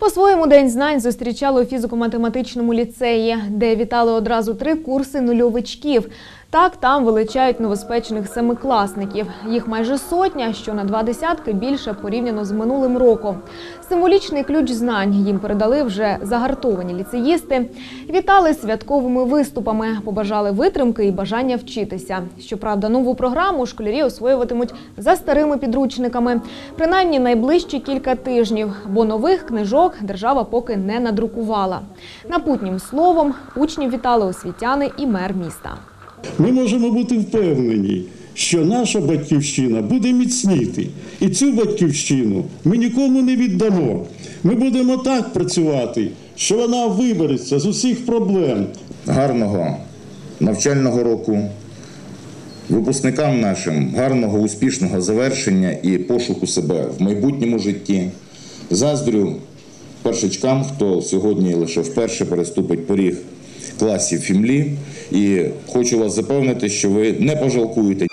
По-своєму День знань зустрічали у фізико-математичному ліцеї, де вітали одразу три курси нульовичків. Так, там величають новоспечених семикласників. Їх майже сотня, що на два десятки більше порівняно з минулим роком. Символічний ключ знань їм передали вже загартовані ліцеїсти. Вітали святковими виступами, побажали витримки і бажання вчитися. Щоправда, нову програму школярі освоюватимуть за старими підручниками, принаймні найближчі кілька тижнів, бо нових книжок держава поки не надрукувала. Напутнім словом учнів вітали освітяни і мер міста. Ми можемо бути впевнені, що наша батьківщина буде міцніти. І цю батьківщину ми нікому не віддамо. Ми будемо так працювати, що вона вибереться з усіх проблем. гарного навчального року, випускникам нашим гарного успішного завершення і пошуку себе в майбутньому житті. Заздрю першачкам, хто сьогодні лише вперше переступить поріг класів фімлі. І хочу вас запевнити, що ви не пожалкуєте